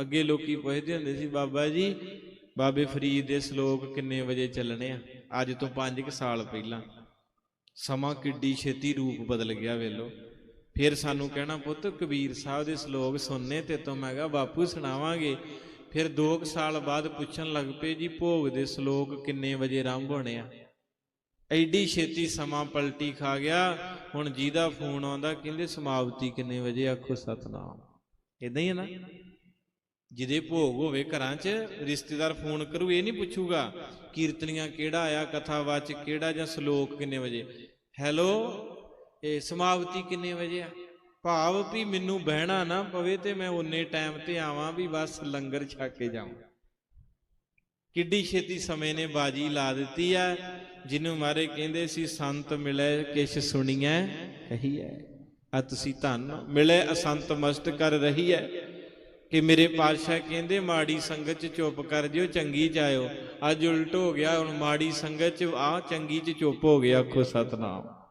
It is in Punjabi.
ਅੱਗੇ ਲੋਕੀ ਪੁੱਛਦੇ ਹੁੰਦੇ ਸੀ, ਬਾਬਾ ਜੀ, ਬਾਬੇ ਫਰੀਦ ਦੇ ਸ਼ਲੋਕ ਕਿੰਨੇ ਵਜੇ ਚੱਲਣੇ ਆ? ਅੱਜ ਤੋਂ 5 ਸਾਲ ਪਹਿਲਾਂ। ਸਮਾਂ ਕਿੱਡੀ ਛੇਤੀ ਰੂਪ ਬਦਲ ਗਿਆ ਵੇਲੋ। ਫਿਰ ਸਾਨੂੰ ਕਹਿਣਾ, ਪੁੱਤ, ਕਬੀਰ ਸਾਹਿਬ ਦੇ ਸ਼ਲੋਕ ਸੁਣਨੇ ਤੇ ਤੋਂ ਮੈਂ ਕਿਹਾ, ਬਾਪੂ ਸੁਣਾਵਾਂਗੇ। ਫਿਰ 2 ਸਾਲ ਬਾਅਦ ਪੁੱਛਣ ਲੱਗ ਪਏ, ਜੀ, ਭੋਗ ਦੇ ਸ਼ਲੋਕ ਕਿੰਨੇ ਵਜੇ ਆਰੰਭ ਹੋਣੇ ਆ? ਐਡੀ ਛੇਤੀ ਸਮਾਂ ਪਲਟੀ ਖਾ ਗਿਆ। ਹੁਣ ਜਿਹਦਾ ਫੋਨ ਆਉਂਦਾ, ਕਹਿੰਦੇ, ਸਮਾਪਤੀ ਕਿੰਨੇ ਵਜੇ? ਆਖੋ, ਸਤਨਾਮ। ਇਦਾਂ ਹੀ ਹੈ ਨਾ? ਜਿਹਦੇ ਭੋਗ ਹੋਵੇ ਘਰਾਂ 'ਚ, ਰਿਸ਼ਤੇਦਾਰ ਫੋਨ ਕਰੂ, ਇਹ ਨਹੀਂ ਪੁੱਛੂਗਾ ਕੀਰਤਨੀਆਂ ਕਿਹੜਾ ਆਇਆ ਕਥਾਵਾਚ ਕਿਹੜਾ ਜਾਂ ਸ਼ਲੋਕ ਕਿੰਨੇ ਵਜੇ? ਹੈਲੋ ਇਹ ਸਮਾਪਤੀ ਕਿੰਨੇ ਵਜੇ ਆ? ਭਾਵ ਵੀ ਮੈਨੂੰ ਬਹਿਣਾ ਨਾ ਪਵੇ ਤੇ ਮੈਂ ਉਨੇ ਟਾਈਮ ਤੇ ਆਵਾਂ ਵੀ ਬਸ ਲੰਗਰ ਛਕ ਕੇ ਜਾਵਾਂ ਕਿੱਡੀ ਛੇਤੀ ਸਮੇਂ ਨੇ ਬਾਜੀ ਲਾ ਦਿੱਤੀ ਆ, ਜਿਹਨੂੰ ਮਾਰੇ ਕਹਿੰਦੇ ਸੀ, ਸੰਤ ਮਿਲੇ ਕਿਛ ਸੁਣੀਐ ਕਹੀ ਹੈ ਆ ਤੁਸੀਂ ਧੰਨ। ਮਿਲੇ ਅਸੰਤ ਮਸਤ ਕਰ ਰਹੀ ਹੈ ਕਿ ਮੇਰੇ ਪਾਤਸ਼ਾਹ ਕਹਿੰਦੇ, ਮਾੜੀ ਸੰਗਤ ਚ ਚੁੱਪ ਕਰ ਜਿਓ, ਚੰਗੀ ਚ ਆਇਓ ਅੱਜ ਉਲਟ ਹੋ ਗਿਆ, ਹੁਣ ਮਾੜੀ ਸੰਗਤ ਚ ਆ, ਚੰਗੀ ਚ ਚੁੱਪ ਹੋ ਗਿਆ, ਆਖੋ ਸਤਨਾਮ।